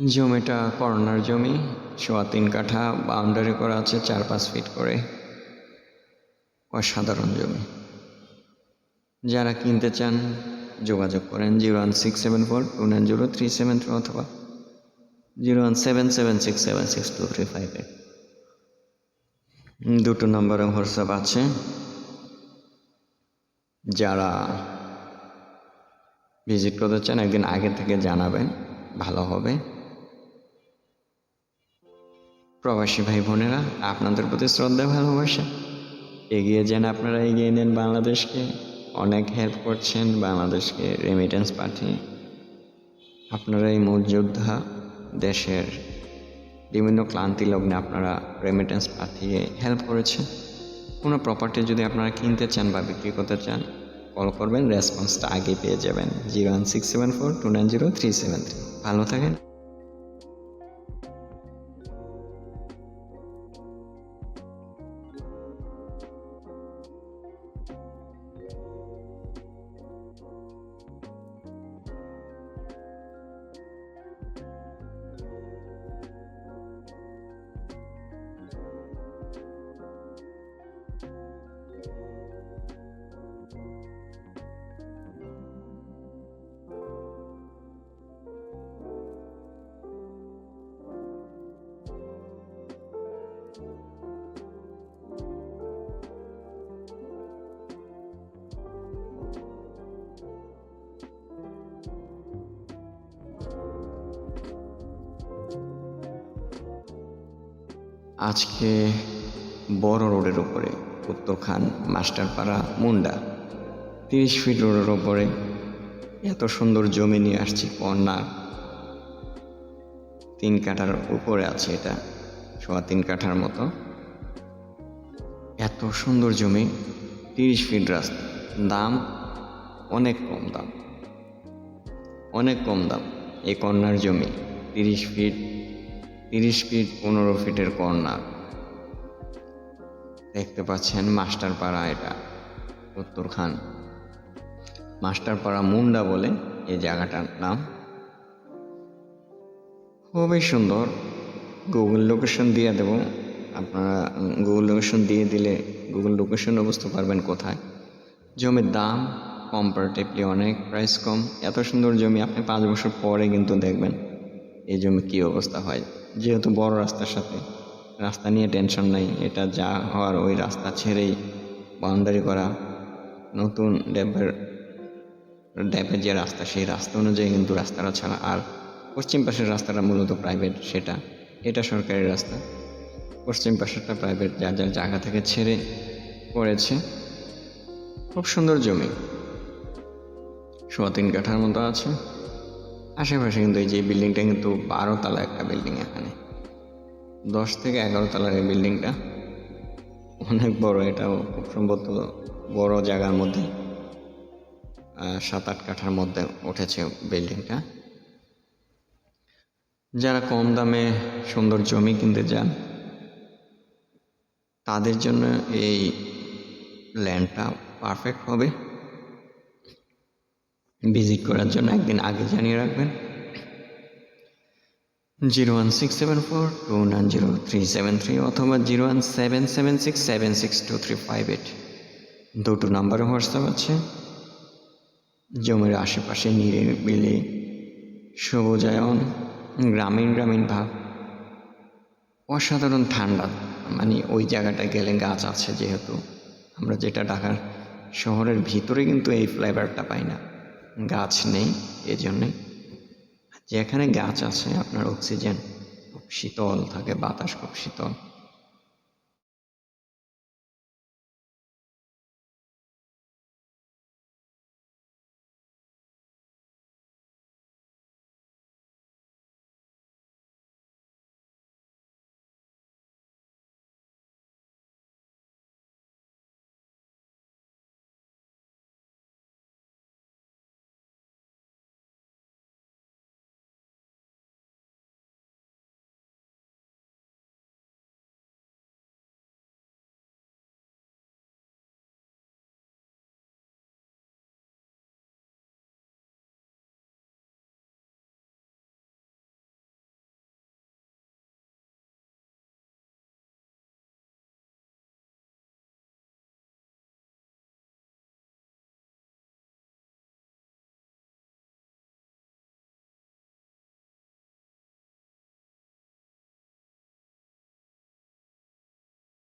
জমিটা কর্নার জমি, সোয়া তিন কাঠা, বাউন্ডারি করা আছে চার পাঁচ ফিট করে। অসাধারণ জমি। যারা কিনতে চান, যোগাযোগ করেন zero one six seven four two nine zero three seven three অথবা zero one seven seven six seven six two three five eight. দুটো নম্বরে হোয়াটসঅ্যাপ আছে। যারা ভিজিট করতে চান, একদিন আগে থেকে জানাবেন, ভালো হবে। প্রবাসী ভাই বোনেরা, আপনাদের প্রতি শ্রদ্ধা, ভালোবাসা। এগিয়ে যান আপনারা, এগিয়ে নেন বাংলাদেশকে। অনেক হেল্প করছেন বাংলাদেশকে রেমিটেন্স পাঠিয়ে। আপনারা এই যোদ্ধা দেশের বিভিন্ন ক্লান্তি লগ্নে আপনারা রেমিটেন্স পাঠিয়ে হেল্প করেছেন। কোনো প্রপার্টি যদি আপনারা কিনতে চান বা বিক্রি করতে চান কল করবেন রেসপন্সটা আগে পেয়ে যাবেন। Zero one six seven four two nine zero three seven three. ভালো থাকেন। আজকে বড় রোডের উপরে। উত্তরখান মাস্টারপাড়া মুন্ডা। তিরিশ ফিট রোডের ওপরে এত সুন্দর জমি নিয়ে আসছি কন্যার তিন কাঠার উপরে আছে এটা, সোয়া তিন কাঠার মতো। এত সুন্দর জমি, তিরিশ ফিট রাস্তা, দাম অনেক কম দাম। অনেক কম দাম এই কন্যার জমি, তিরিশ ফিট তিরিশ ফিট পনেরো ফিটের কর্নার দেখতে পাচ্ছেন মাস্টারপাড়া এটা, উত্তরখান। মাস্টারপাড়া মুন্ডা বলে এই জায়গাটার নাম। খুবই সুন্দর। গুগল লোকেশন দিয়ে দেবো। আপনারা গুগল লোকেশন দিয়ে দিলে গুগল লোকেশনও বুঝতে পারবেন কোথায়। জমির দাম কম্পারেটিভলি অনেক প্রাইস কম। এত সুন্দর জমি আপনি পাঁচ বছর পরে কিন্তু দেখবেন এই জমি কী অবস্থা হয়, যেহেতু বড় রাস্তার সাথে। রাস্তা নিয়ে টেনশন নাই, এটা যা হওয়ার ওই রাস্তা ছেড়েই বাউন্ডারি করা। নতুন ড্যাবের ড্যাবের যে রাস্তা, সেই রাস্তা অনুযায়ী কিন্তু রাস্তাটা ছাড়া আর পশ্চিম পাশের রাস্তাটা মূলত প্রাইভেট সেটা। এটা সরকারি রাস্তা। পশ্চিম পাশেরটা প্রাইভেট যার যার জায়গা থেকে ছেড়ে পড়েছে। খুব সুন্দর জমি। সোয়া তিন কাঠার মতো আছে। আশেপাশে কিন্তু এই যে বিল্ডিংটা কিন্তু বারো তলা একটা বিল্ডিং এখানে। দশ থেকে এগারো তলার এই বিল্ডিংটা। অনেক বড়, এটাও খুব সম্ভবত বড় জায়গার মধ্যে। সাত আট কাঠার মধ্যে উঠেছে বিল্ডিংটা। যারা কম দামে সুন্দর জমি কিনতে যান তাদের জন্য এই ল্যান্ডটা পারফেক্ট হবে। ভিজিট করার জন্য একদিন আগে জানিয়ে রাখবেন। Zero one six seven four two nine zero three seven three অথবা zero one seven seven six seven six two three five eight. দুটো নাম্বারে হোয়াটসঅ্যাপ আছে। জমির আশেপাশে নিরিবিলি সবুজায়ন, গ্রামীণ গ্রামীণ ভাব অসাধারণ ঠান্ডা মানে ওই জায়গাটায় গেলে গাছ আছে যেহেতু। আমরা যেটা ঢাকার শহরের ভিতরে কিন্তু এই ফ্লেভারটা পাই না। গাছ নেই এজন্যে যেখানে গাছ আছে আপনার অক্সিজেন খুব শীতল থাকে বাতাস খুব শীতল।